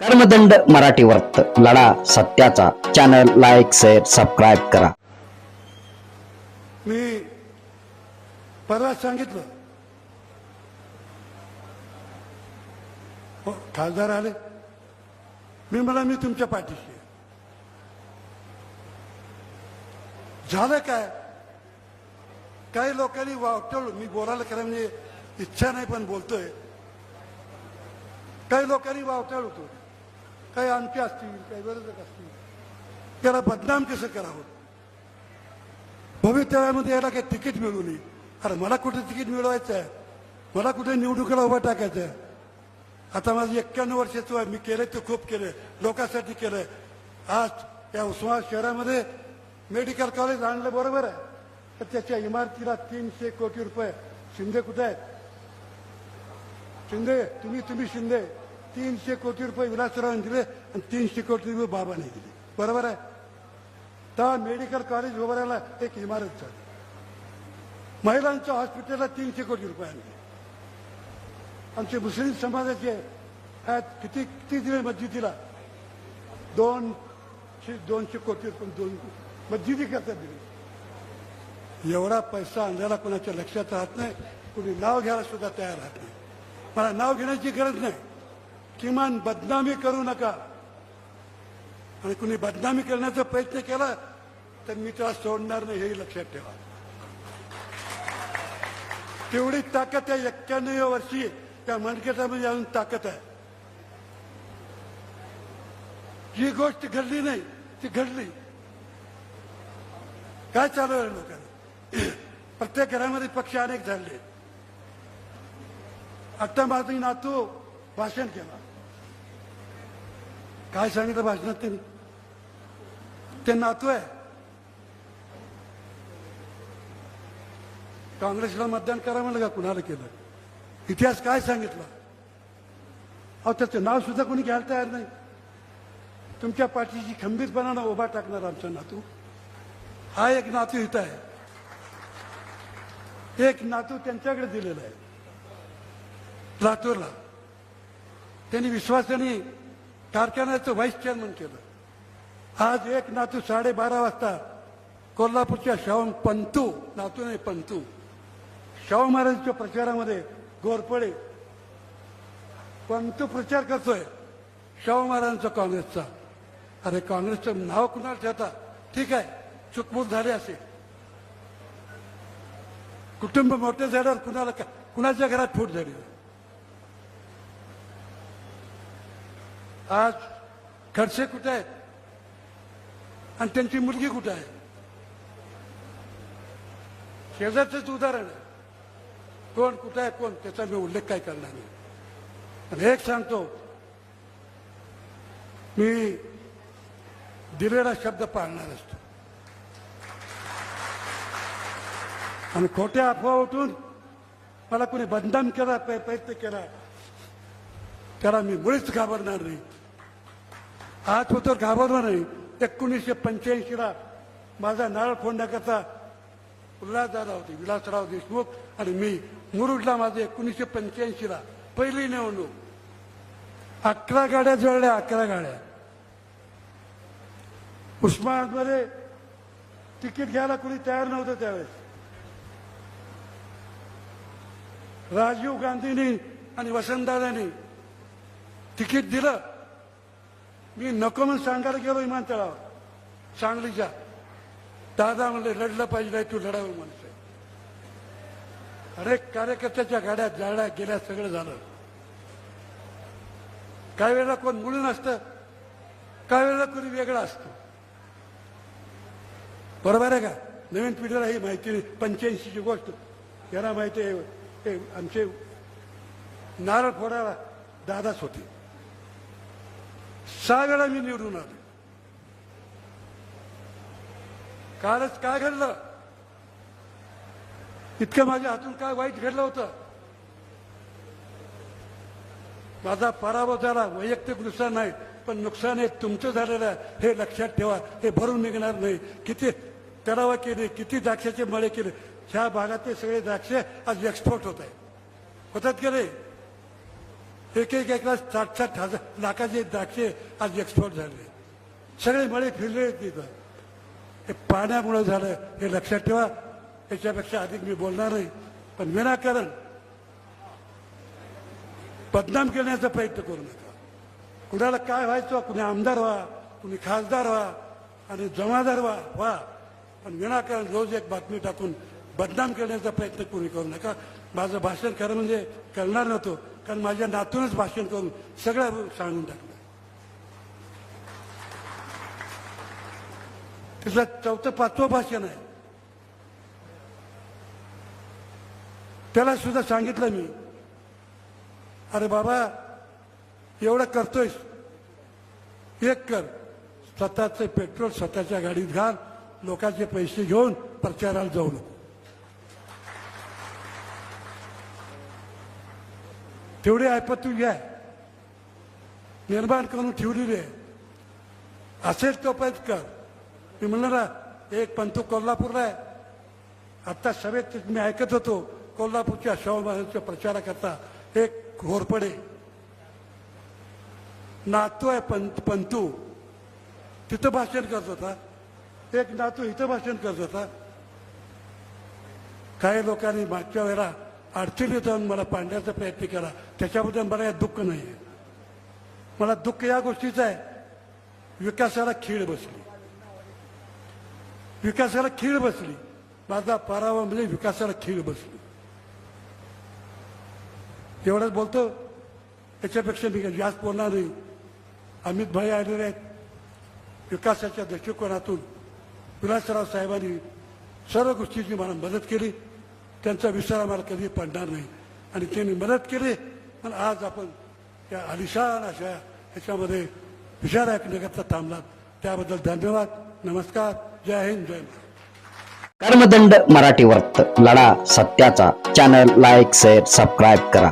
कर्मदंड मराठी वर्त लढा सत्याचा. चॅनल लाईक शेअर सबस्क्राईब करा. मी परवा सांगितलं. हो खासदार आले. मी मला मी तुमच्या पाठीशी झालं काय? काही लोकांनी वाटवलं मी बोलायला खरं म्हणजे इच्छा नाही पण बोलतोय. काही लोकांनी वावटळ होतो काही आमचे असतील काही विरोधक असतील? त्याला बदनाम कसं करावं? भवितव्यामध्ये याला काही तिकीट मिळू नये. अरे मला कुठे तिकीट मिळवायचं आहे? मला कुठे निवडणुकीला उभं टाकायचं आहे? आता माझं एक्क्याण्णव वर्षाचं आहे मी केलं ते खूप केलं लोकांसाठी केलं आज या उस्मानाबाद शहरामध्ये मेडिकल कॉलेज आणलं बरोबर आहे. तर त्याच्या इमारतीला तीनशे कोटी रुपये. शिंदे कुठे आहेत? शिंदे तुम्ही तुम्ही शिंदे. तीनशे कोटी रुपये विलासरावांनी दिले आणि तीनशे कोटी रुपये बाबाने दिले बरोबर आहे तर मेडिकल कॉलेज उभारायला एक इमारत झाली महिलांच्या हॉस्पिटलला तीनशे कोटी रुपये आणले आमचे मुस्लिम समाजाचे किती किती दिले मस्जिदीला दोनशे दोनशे कोटी रुपये दोन मस्जिदी करता दिले एवढा पैसा आणलेला कोणाच्या लक्षात राहत नाही कुणी नाव घ्यायला सुद्धा तयार राहत नाही मला नाव घेण्याची गरज नाही किमान बदनामी करू नका. आणि कुणी बदनामी करण्याचा प्रयत्न केला तर मी त्याला सोडणार नाही हेही लक्षात ठेवा. तेवढी ताकद आहे एक्क्याण्णव वर्षी त्या मनकेटामध्ये अजून ताकद आहे. जी गोष्ट घडली नाही ती घडली. काय चालू आहे लोकांना? प्रत्येक घरामध्ये पक्ष अनेक झाले. आता माझी नातू भाषण केला. काय सांगितलं भाषणात त्यांनी? ते नातू आहे. काँग्रेसला मतदान करा म्हणलं का कुणाला केलं? इतिहास काय सांगितला? अहो त्याचं नाव सुद्धा कोणी घ्यायला तयार नाही. तुमच्या पाठीची खंबीरपणानं उभा टाकणार आमचा नातू. हा एक नातू इथं आहे. एक नातू त्यांच्याकडे दिलेला आहे. लातूरला. त्यांनी विश्वासाने कारखान्याचं व्हाईस चेअरमन केलं. आज एक नातू साडेबारा वाजता कोल्हापूरच्या शाहू पंतू नातू नाही पंतू शाहू महाराजांच्या प्रचारामध्ये गोरपडे पंतू प्रचार करतोय शाहू महाराजांचा काँग्रेसचा. अरे काँग्रेसचं नाव कुणाला ठेवता? ठीक आहे चुकमूक झाले असे कुटुंब मोठे झाल्यावर कुणाला कुणाच्या घरात फूट झाली? आज खडसे कुठे आहेत? आणि त्यांची मुलगी कुठे आहे? शेजारचंच उदाहरण आहे. कोण कुठं आहे कोण? त्याचा मी उल्लेख काय करणार नाही. आणि एक सांगतो. मी दिलेला शब्द पाळणार असतो. आणि खोट्या अफवा उठून मला कोणी बदनाम केला प्रयत्न केला त्याला मी मुळीच घाबरणार नाही. आज तर घाबरणार नाही. एकोणीसशे पंच्याऐंशीला माझा नारळ फोडण्याकरता उल्हासदादा होते विलासराव देशमुख आणि मी. मुरुडला माझे एकोणीसशे पंच्याऐंशीला पहिली निवडणूक. अकरा गाड्या जळल्या अकरा गाड्या. उस्मानाबादमध्ये तिकीट घ्यायला कोणी तयार नव्हतं त्यावेळेस. राजीव गांधींनी आणि वसंतदादांनी तिकीट दिलं. मी नको म्हणून सांगायला गेलो विमानतळावर सांगलीच्या दादा म्हणले लढलं पाहिजे नाही तू लढावं माणसं अरे कार्यकर्त्याच्या गाड्या जाळ्या गेल्या सगळं झालं. काही वेळेला कोण मुळून असतं काही वेळेला कोणी वेगळं असतं. बरोबर आहे का? नवीन पिढीला ही माहिती नाही. पंच्याऐंशीची गोष्ट. यांना माहिती आहे आमचे नारळ फोडायला दादाच होते. सहा वेळा मी निवडून आलो. कालच काय घडलं? इतकं माझ्या हातून काय वाईट घडलं होतं? माझा पराभव झाला वैयक्तिक नुकसान नाही पण नुकसान हे तुमचं झालेलं आहे हे लक्षात ठेवा हे भरून निघणार नाही. किती तलावा केले किती द्राक्षाचे मळे केले ह्या भागातले सगळे द्राक्षे आज एक्सपोर्ट होत आहे होतात की नाही? एक एक एकला साठ साठ हजार लाखाचे द्राक्षे आज एक्सपोर्ट झाले. सगळे मळे फिरले तिथं. हे पाण्यामुळं झालं हे लक्षात ठेवा. याच्यापेक्षा अधिक मी बोलणार नाही. पण विनाकारण बदनाम करण्याचा प्रयत्न करू नका. कुणाला काय व्हायचं कुणी आमदार व्हा कुणी खासदार व्हा आणि जमादार व्हा व्हा. पण विनाकारण रोज एक बातमी टाकून बदनाम करण्याचा प्रयत्न कोणी करू नका. माझं भाषण खरं म्हणजे करणार नव्हतो. कारण माझ्या नातूनच भाषण करून सगळं सांगून टाकलं. तिथलं चौथं पाचवं भाषण आहे. त्याला सुद्धा सांगितलं मी. अरे बाबा एवढं करतोयस. एक कर. स्वतःचं पेट्रोल स्वतःच्या गाडीत घाल. लोकांचे पैसे घेऊन प्रचाराला जाऊ नको. तेवढी ऐपत तू घ्या. निर्माण करून ठेवलेली आहे. असेल तोपर्यंत कर. मी म्हणलं ना एक पंतू कोल्हापूरला आहे. आत्ता सभेत मी ऐकत होतो कोल्हापूरच्या शाहू प्रचाराकरता एक घोरपडे नातू आहे पंत पंतू तिथं भाषण करत होता. एक नातू इथं भाषण करत होता. काही लोकांनी मागच्या वेळेला अडचणीत जाऊन मला पाडण्याचा प्रयत्न केला. त्याच्याबद्दल मला या दुःख नाही आहे. मला दुःख या गोष्टीचं आहे. विकासाला खीळ बसली. विकासाला खीळ बसली. माझा पराभव म्हणजे विकासाला खीळ बसली. एवढंच बोलतो. याच्यापेक्षा मी जास्त बोलणार नाही. अमित भाई आलेले आहेत. विकासाच्या दृष्टिकोनातून. विलासराव साहेबांनी सर्व गोष्टीची मला मदत केली. त्यांचा विसर आम्हाला कधी पडणार नाही. आणि त्यांनी मदत केली. पण आज आपण या अलिशान अशा ह्याच्यामध्ये विचार ऐकण्याकरता थांबलात. त्याबद्दल धन्यवाद. नमस्कार. जय हिंद. जय कर्मदंड मराठी वर्त लढा सत्याचा. चॅनल लाईक शेअर सबस्क्राईब करा.